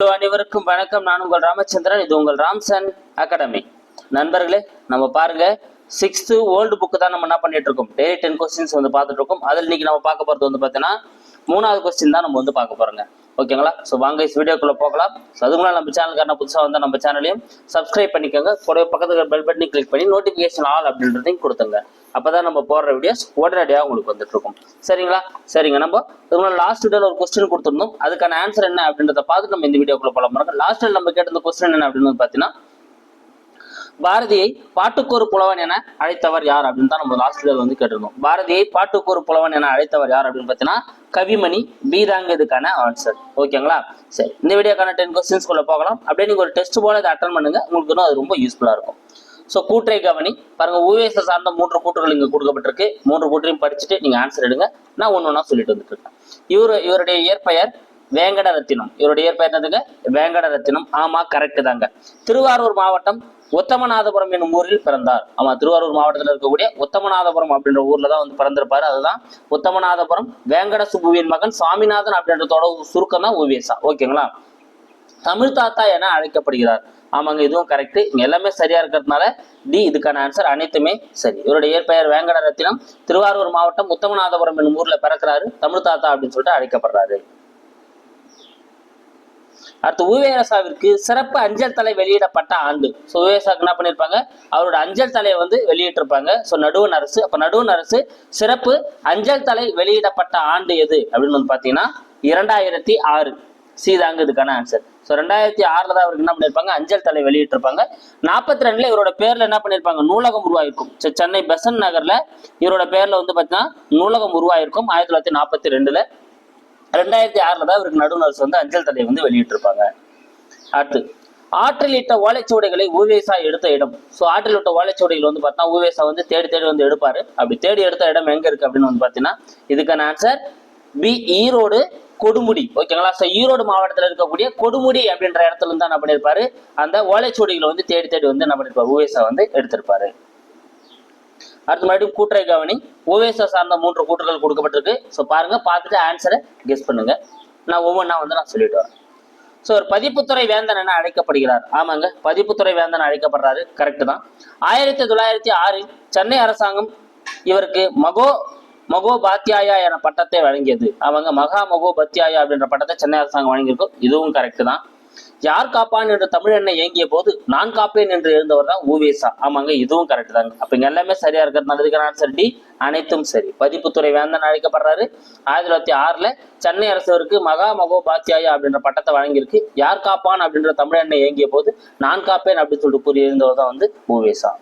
Hello அனைவருக்கும் வணக்கம். நான் உங்கள் ராமச்சந்திரன். இது உங்கள் ராம்சன் அகாடமி. நண்பர்களே நம்ம பாருங்க சிக்ஸ்த்து ஓல்டு புக்கு தான் நம்ம என்ன பண்ணிட்டு இருக்கோம்? டெய்லி டென் கொஸ்டின்ஸ் வந்து பார்த்துட்டு இருக்கோம். அதில் இன்னைக்கு நம்ம பார்க்க போகிறது வந்து பார்த்தீங்கன்னா மூணாவது கொஸ்டின் தான் நம்ம வந்து பார்க்க போறோங்க. ஓகேங்களா? ஸோ வாங்க இஸ் வீடியோக்குள்ளே போகலாம். ஸோ அதுக்கு முன்னாடி நம்ம சேனலுக்கான புதுசாக வந்து நம்ம சேனலையும் சப்ஸ்கிரைப் பண்ணிக்கோங்க. கூட பக்கத்துக்கு பெல் பட்டனை கிளிக் பண்ணி நோட்டிஃபிகேஷன் ஆல் அப்படின்றதையும் கொடுத்துங்க அப்பதான் நம்ம போடுற வீடியோஸ் உடனடியாக உங்களுக்கு வந்துட்டு இருக்கும். சரிங்களா? சரிங்க நம்ம இதுக்குள்ள லாஸ்ட் வீடியோவில் ஒரு கொஸ்டின் கொடுத்துருந்தோம். அதுக்கான ஆன்சர் என்ன அப்படின்றத பார்த்து நம்ம இந்த வீடியோக்குள்ள போலாம் பாருங்க. லாஸ்ட் நம்ம கேட்ட கொஸ்டின் என்ன அப்படின்னு பார்த்தீங்கன்னா பாரதியை பாட்டுக்கொரு புலவன் என அழைத்தவர் யார் அப்படின்னு தான் நம்ம லாஸ்ட் வந்து கேட்டிருந்தோம். பாரதியை பாட்டுக்கொரு புலவன் என அழைத்தவர் யார் அப்படின்னு பார்த்தீங்கன்னா கவிமணி பீதாங்க இதுக்கான ஆன்சர் ஓகேங்களா சரி இந்த வீடியோக்கான டென் கொஸ்டின்ஸ்குள்ள போகலாம். அப்படியே நீங்க ஒரு டெஸ்ட் போல இதை அட்டன் பண்ணுங்க. உங்களுக்கு இன்னும் அது ரொம்ப யூஸ்ஃபுல்லா இருக்கும். ஸோ கூற்றை கவனி. பாருங்க ஊவேச சார்ந்த மூன்று கூற்றுகள் இங்க கொடுக்கப்பட்டிருக்கு. மூன்று கூற்றையும் படிச்சுட்டு நீங்க ஆன்சர் எடுங்க. நான் ஒன்று ஒன்றா சொல்லிட்டு வந்துட்டு இருக்கேன் இவர் இவருடைய இயற்பெயர் வேங்கட ரத்தினம் இவருடைய இயற்பெயர் என்னதுங்க? வேங்கட ரத்தினம் ஆமா கரெக்ட் தாங்க. திருவாரூர் மாவட்டம் உத்தமநாதபுரம் என்னும் ஊரில் பிறந்தார். ஆமா திருவாரூர் மாவட்டத்தில் இருக்கக்கூடிய உத்தமநாதபுரம் அப்படின்ற ஊர்ல தான் வந்து பிறந்திருப்பாரு. அதுதான் உத்தமநாதபுரம் வேங்கட சுப்புவின் மகன் சுவாமிநாதன் அப்படின்றதோட சுருக்கம் தான் ஓவியசா. ஓகேங்களா? தமிழ் தாத்தா என அழைக்கப்படுகிறார். ஆமாங்க இதுவும் கரெக்ட் இங்க எல்லாமே சரியா இருக்கிறதுனால டி இதுக்கான ஆன்சர் அனைத்துமே சரி. இவருடைய இயற்பெயர் வேங்கட ரத்தினம் திருவாரூர் மாவட்டம் உத்தமநாதபுரம் என்னும் ஊர்ல பிறக்கிறாரு. தமிழ் தாத்தா அப்படின்னு சொல்லிட்டு அழைக்கப்படுறாரு. அடுத்து உவேரசாவிற்கு சிறப்பு அஞ்சல் தலை வெளியிடப்பட்ட ஆண்டு. ஸோ உவேசாக்கு என்ன பண்ணியிருப்பாங்க அவரோட அஞ்சல் தலையை வந்து வெளியிட்டிருப்பாங்க. ஸோ நடுவண் அரசு. அப்போ நடுவண் அரசு சிறப்பு அஞ்சல் தலை வெளியிடப்பட்ட ஆண்டு எது? அப்படின்னு வந்து பார்த்தீங்கன்னா இரண்டாயிரத்தி ஆறு. சீதாங்க இதுக்கான ஆன்சர் ஸோ ரெண்டாயிரத்தி ஆறில் தான் அவருக்கு என்ன பண்ணியிருப்பாங்க அஞ்சல் தலை வெளியிட்டிருப்பாங்க. நாற்பத்தி ரெண்டில் இவரோட பேரில் என்ன பண்ணியிருப்பாங்க நூலகம் உருவாயிருக்கும். ஸோ சென்னை பெசன் நகரில் இவரோட பேரில் வந்து பார்த்தீங்கன்னா நூலகம் உருவாயிருக்கும். ஆயிரத்தி தொள்ளாயிரத்தி நாற்பத்தி ரெண்டில் ரெண்டாயிரத்தி ஆறுல தான் இவருக்கு நடுநர்ஸ் வந்து அஞ்சல் தலை வந்து வெளியிட்டிருப்பாங்க. அடுத்து ஆற்றில் இட்ட ஓலைச்சுவடைகளை ஊவேசா எடுத்த இடம். ஸோ ஆற்றில் இட்ட ஓலைச்சுவடைகள் வந்து பார்த்தா ஊவேசா வந்து தேடி தேடி வந்து எடுப்பாரு. அப்படி தேடி எடுத்த இடம் எங்க இருக்கு அப்படின்னு வந்து பார்த்தீங்கன்னா இதுக்கான ஆன்சர் பி ஈரோடு கொடுமுடி. ஓகேங்களா ஸோ ஈரோடு மாவட்டத்தில் இருக்கக்கூடிய கொடுமுடி அப்படின்ற இடத்துல இருந்து தான் என்ன பண்ணியிருப்பாரு அந்த ஓலைச்சுவடிகளை வந்து தேடி தேடி வந்து என்ன பண்ணியிருப்பாரு ஊவேசா வந்து எடுத்திருப்பாரு. அடுத்து மறுபடியும் கூட்டுரை கவனி ஓவேசா சார்ந்த மூன்று கூற்றுகள் கொடுக்கப்பட்டிருக்கு. ஸோ பாருங்க பார்த்துட்டு ஆன்சரை கெஸ் பண்ணுங்க. நான் ஒவ்வொன்றா வந்து நான் சொல்லிட்டு வரேன். ஸோ ஒரு பதிப்புத்துறை வேந்தன் என அழைக்கப்படுகிறார். ஆமாங்க பதிப்புத்துறை வேந்தன் அழைக்கப்படுறாரு. கரெக்டு தான். ஆயிரத்தி தொள்ளாயிரத்தி ஆறில் சென்னை அரசாங்கம் இவருக்கு மகோ மகோபாத்தியாயா என பட்டத்தை வழங்கியது. அவங்க மகா மகோபாத்தியாயா அப்படின்ற பட்டத்தை சென்னை அரசாங்கம் வழங்கியிருக்கும் இதுவும் கரெக்ட் தான். யார் காப்பான் என்று தமிழ் எண்ணெய் இயங்கிய போது நான் காப்பேன் என்று எழுந்தவர் தான் ஊவேசா. ஆமாங்க இதுவும் கரெக்ட் தாங்க. அப்ப இங்க எல்லாமே சரியா இருக்கிறது நல்லதுக்கான ஆன்சர் டி அனைத்தும் சரி. பதிப்புத்துறை வேந்தன் அழைக்கப்படுறாரு. ஆயிரத்தி தொள்ளாயிரத்தி ஆறுல சென்னை அரசருக்கு மகா மகோபாத்தியாயா அப்படின்ற பட்டத்தை வழங்கியிருக்கு. யார் காப்பான் அப்படின்ற தமிழ் எண்ணெய் இயங்கிய போது நான் காப்பேன் அப்படின்னு சொல்லிட்டு கூறி தான் வந்து ஊவேசா.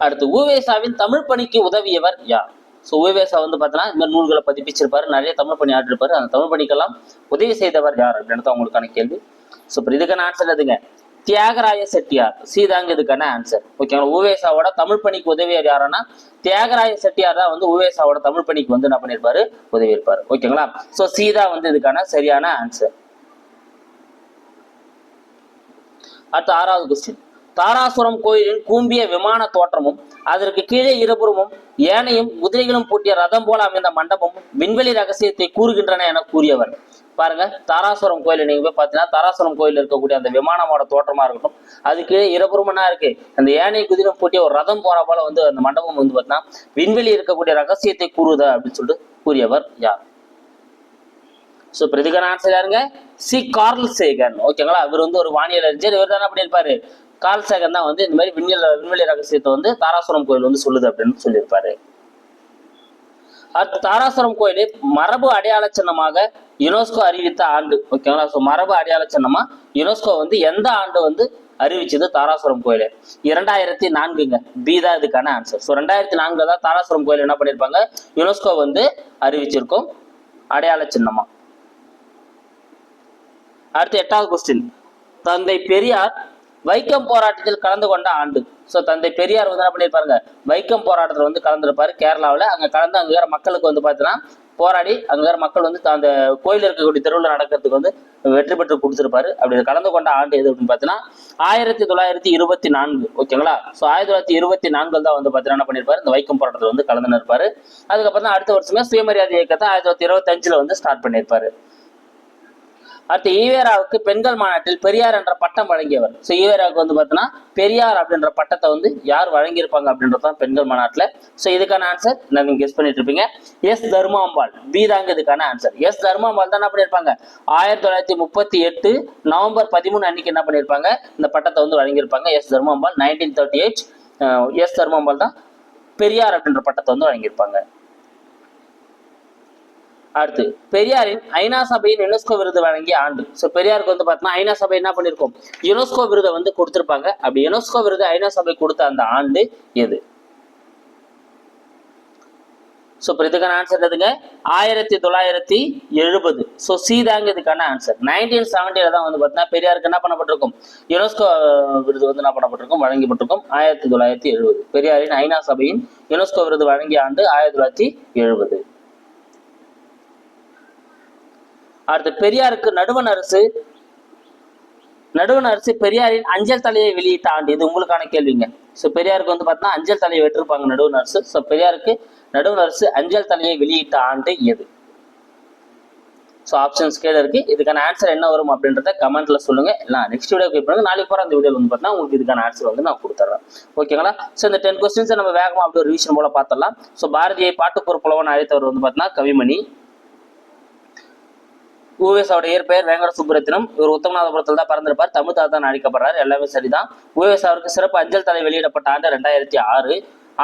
அடுத்து ஊவேசாவின் தமிழ் பணிக்கு உதவியவர் யார்? ஸோ ஊவேசா வந்து பார்த்தீங்கன்னா இந்த மாதிரி நூல்களை பதிப்பிச்சிருப்பாரு. நிறைய தமிழ் பணி ஆட்டிருப்பாரு அந்த தமிழ் பணிக்கெல்லாம் உதவி செய்தவர் யார் அப்படின்றது அவங்களுக்கான கேள்வி. ஸோ இப்போ இதுக்கான ஆன்சர் எதுங்க? தியாகராய செட்டியார். சீதாங்க இதுக்கான ஆன்சர் ஓகேங்களா ஊவேசாவோட தமிழ் பணிக்கு உதவியார் யாருன்னா தியாகராய செட்டியார் தான் வந்து ஊவேசாவோட தமிழ் பணிக்கு வந்து என்ன பண்ணியிருப்பாரு உதவி இருப்பாரு ஓகேங்களா ஸோ சீதா வந்து இதுக்கான சரியான ஆன்சர் அடுத்து ஆறாவது கொஸ்டின் தாராசுரம் கோயிலின் கூம்பிய விமான தோற்றமும் அதற்கு கீழே இருபுறமும் ஏனையும் குதிரைகளும் பூட்டிய ரதம் போல அமைந்த மண்டபமும் விண்வெளி ரகசியத்தை கூறுகின்றன என கூறியவர். பாருங்க தாராசுரம் கோயில் நீங்க போய் பார்த்தீங்கன்னா தாராசுரம் கோயில் இருக்கக்கூடிய அந்த விமானமோட தோற்றமா இருக்கட்டும் அதுக்கு கீழே இருக்கு? அந்த ஏனைய குதிரை பூட்டிய ஒரு ரதம் போற போல வந்து அந்த மண்டபம் வந்து பார்த்தீங்கன்னா விண்வெளி இருக்கக்கூடிய ரகசியத்தை கூறுதா அப்படின்னு சொல்லிட்டு கூறியவர் யார்? ஸோ இப்போ இதுக்கான ஆன்சர் யாருங்க? சி கார்ல் சேகன் ஓகேங்களா இவர் வந்து ஒரு வானியல் அறிஞர். இவர் தானே பண்ணியிருப்பாரு கார்ல் சேகன் தான் வந்து இந்த மாதிரி விண்வெளி விண்வெளி ரகசியத்தை வந்து தாராசுரம் கோயில் வந்து சொல்லுது அப்படின்னு சொல்லியிருப்பாரு. அடுத்து தாராசுரம் கோயில் மரபு அடையாள சின்னமாக யுனெஸ்கோ அறிவித்த ஆண்டு. ஓகேங்களா ஸோ மரபு அடையாள சின்னமா யுனெஸ்கோ வந்து எந்த ஆண்டு வந்து அறிவிச்சது தாராசுரம் கோயில்? இரண்டாயிரத்தி நான்குங்க. பி தான் இதுக்கான ஆன்சர் ஸோ ரெண்டாயிரத்தி நான்குல தான் தாராசுரம் கோயில் என்ன பண்ணியிருப்பாங்க? யுனெஸ்கோ வந்து அறிவிச்சிருக்கும் அடையாள சின்னமா. அடுத்து எட்டாவது கொஸ்டின் தந்தை பெரியார் வைக்கம் போராட்டத்தில் கலந்து கொண்ட ஆண்டு. ஸோ தந்தை பெரியார் வந்து என்ன பண்ணியிருப்பாருங்க வைக்கம் போராட்டத்தில் வந்து கலந்துருப்பாரு கேரளாவில். அங்கே கலந்து அங்கே இருக்கிற மக்களுக்கு வந்து பார்த்தீங்கன்னா போராடி அங்கே இருக்கிற மக்கள் வந்து அந்த கோயில் இருக்கக்கூடிய தெருவில் நடக்கிறதுக்கு வந்து வெற்றி பெற்று கொடுத்துருப்பாரு. அப்படி கலந்து கொண்ட ஆண்டு எது அப்படின்னு பார்த்தீங்கன்னா ஆயிரத்தி தொள்ளாயிரத்தி இருபத்தி நான்கு. ஓகேங்களா ஸோ ஆயிரத்தி தொள்ளாயிரத்தி இருபத்தி நான்கு தான் வந்து பார்த்தீங்கன்னா என்ன பண்ணியிருப்பாரு இந்த வைக்கம் போராட்டத்தில் வந்து கலந்து இருப்பாரு. அதுக்கப்புறம் தான் அடுத்த வருஷமே சுயமரியாதை இயக்கத்தை ஆயிரத்தி தொள்ளாயிரத்தி இருபத்தஞ்சில் வந்து ஸ்டார்ட் பண்ணியிருப்பாரு அடுத்து ஈவேராவுக்கு பெண்கள் மாநாட்டில் பெரியார் என்ற பட்டம் வழங்கியவர். ஸோ ஈவேராவுக்கு வந்து பார்த்தீங்கன்னா பெரியார் அப்படின்ற பட்டத்தை வந்து யார் வழங்கியிருப்பாங்க அப்படின்றது தான் பெண்கள் மாநாட்டில். ஸோ இதுக்கான ஆன்சர் நான் நீங்கள் கெஸ் பண்ணிட்டு இருப்பீங்க. எஸ் தர்மாம்பாள். பி தாங்க இதுக்கான ஆன்சர் எஸ் தர்மாம்பாள் தான் என்ன பண்ணியிருப்பாங்க? ஆயிரத்தி தொள்ளாயிரத்தி முப்பத்தி எட்டு நவம்பர் பதிமூணு அன்னைக்கு என்ன பண்ணியிருப்பாங்க? இந்த பட்டத்தை வந்து வழங்கியிருப்பாங்க S Dharmambal. Nineteen thirty eight S Dharmambal தான் பெரியார் அப்படின்ற பட்டத்தை வந்து வழங்கியிருப்பாங்க. அடுத்து பெரியாரின் ஐநா சபையின் யுனெஸ்கோ விருது வழங்கிய ஆண்டு. ஸோ பெரியாருக்கு வந்து பார்த்தோம்னா ஐநா சபை என்ன பண்ணியிருக்கோம் யுனெஸ்கோ விருதை வந்து கொடுத்துருப்பாங்க. அப்படி யுனெஸ்கோ விருது ஐநா சபை கொடுத்த அந்த ஆண்டு எது? ஸோ இப்போ இதுக்கான ஆன்சர் எதுங்க ஆயிரத்தி தொள்ளாயிரத்தி எழுபது. ஸோ சி தாங்க இதுக்கான ஆன்சர் நைன்டீன் செவன்ட்டில தான் வந்து பார்த்தீங்கன்னா பெரியாருக்கு என்ன பண்ணப்பட்டிருக்கும்? யுனெஸ்கோ விருது வந்து என்ன பண்ணப்பட்டிருக்கும்? வழங்கப்பட்டிருக்கும். ஆயிரத்தி தொள்ளாயிரத்தி எழுபது. பெரியாரின் ஐநா சபையின் யுனெஸ்கோ விருது வழங்கிய ஆண்டு ஆயிரத்தி தொள்ளாயிரத்தி எழுபது. அடுத்து பெரியாருக்கு நடுவண் அரசு நடுவண் அரசு பெரியாரின் அஞ்சல் தலையை வெளியிட்ட ஆண்டு. இது உங்களுக்கான கேள்விங்க. ஸோ பெரியாருக்கு வந்து பார்த்தீங்கன்னா அஞ்சல் தலையை வெற்றிருப்பாங்க நடுவண் அரசு. ஸோ பெரியாருக்கு நடுவண் அரசு அஞ்சல் தலையை வெளியிட்ட ஆண்டு எது? ஸோ ஆப்ஷன்ஸ் கீழே இருக்கு. இதுக்கான ஆன்சர் என்ன வரும் அப்படின்றத கமெண்ட்ல சொல்லுங்க. எல்லாம் நெக்ஸ்ட் வீடியோ போய் பண்ணுங்க. நாளைக்கு போகிற அந்த வீடியோ வந்து பார்த்தீங்கன்னா உங்களுக்கு இதுக்கான ஆன்சர் வந்து நான் கொடுத்துட்றேன் ஓகேங்களா ஸோ இந்த டென் கொஸ்டின்ஸை நம்ம வேகமாக அப்படி ஒரு ரிவிஷன் போல பார்த்துடலாம் ஸோ பாரதியை பாட்டுப்பொரு புலவன் அழைத்தவர் வந்து பார்த்தீங்கன்னா கவிமணி. ஊவேசாவோட இயற்பெயர் வேங்கட சுப்புரத்தினம் இவர் உத்தமநாதபுரத்தில் தான் பிறந்திருப்பார். தமிழ் தான் அழைக்கப்படுறார் எல்லாமே சரிதான். ஊவேசா அவருக்கு சிறப்பு அஞ்சல் தலை வெளியிடப்பட்ட ஆண்டு ரெண்டாயிரத்தி ஆறு.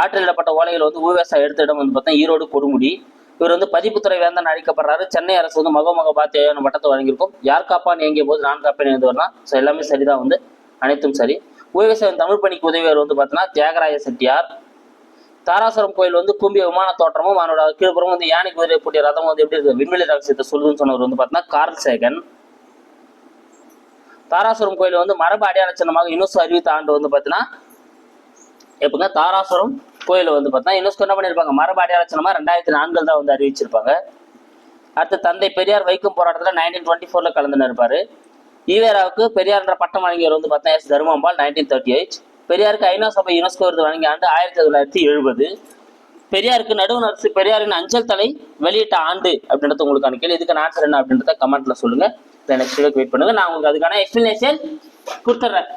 ஆற்றிலிடப்பட்ட ஓலைகள் வந்து ஊவேசா எடுத்த இடம் வந்து பார்த்தீங்கன்னா ஈரோடு கொடுமுடி. இவர் வந்து பதிப்புத்துறை வேந்தன் அழைக்கப்படுறாரு சென்னை அரசு வந்து மகமக பாத்தியான பட்டத்தை வழங்கியிருக்கும். யார் காப்பான் இயங்கிய போது நான் காப்பேன் எழுதுவர் ஸோ எல்லாமே சரிதான் வந்து. அனைத்தும் சரி. ஊவேசாவின் தமிழ் பணிக்கு உதவியவர் வந்து பார்த்தீங்கன்னா தியாகராய செட்டியார். தாராசுரம் கோயில் வந்து கும்பிய விமான தோற்றமும் அவனோட கீழ்புறமும் வந்து யானை குதிரை பூட்டிய ரதம் வந்து எப்படி இருக்கு? விண்வெளி ரகசியத்தை சொல்லுதுன்னு சொன்னவர் வந்து பார்த்தீங்கன்னா கார்ல் சேகன். தாராசுரம் கோயில் வந்து மரபு அடையாள சின்னமாக யுனெஸ்கோ அறிவித்த ஆண்டு வந்து பார்த்தீங்கன்னா எப்பங்க? தாராசுரம் கோயில் வந்து பார்த்தீங்கன்னா யுனெஸ்கோ என்ன பண்ணியிருப்பாங்க மரபு அடையாள சின்னமா ரெண்டாயிரத்தி நான்கில் தான் வந்து அறிவிச்சிருப்பாங்க. அடுத்து தந்தை பெரியார் வைக்கும் போராட்டத்தில் நைன்டீன் டுவெண்ட்டி ஃபோரில் கலந்துன்னு இருப்பார். ஈவேராவுக்கு பெரியார்ன்ற பட்டம் வழங்கியவர் வந்து பார்த்தா S Dharmambal nineteen thirty eight பெரியாருக்கு ஐநா சபை யுனெஸ்கோ விருது வழங்கிய ஆண்டு ஆயிரத்தி தொள்ளாயிரத்தி எழுபது. பெரியாருக்கு நடுவு அரசு பெரியாரின் அஞ்சல் தலை வெளியிட்ட ஆண்டு அப்படின்றது உங்களுக்கான கேள்வி. இதுக்கான ஆன்சர் என்ன அப்படின்றத கமெண்ட்ல சொல்லுங்க. நெக்ஸ்ட் வெயிட் பண்ணுங்க. நான் உங்களுக்கு அதுக்கான எக்ஸ்பிளனேஷன் கொடுத்துட்றேன்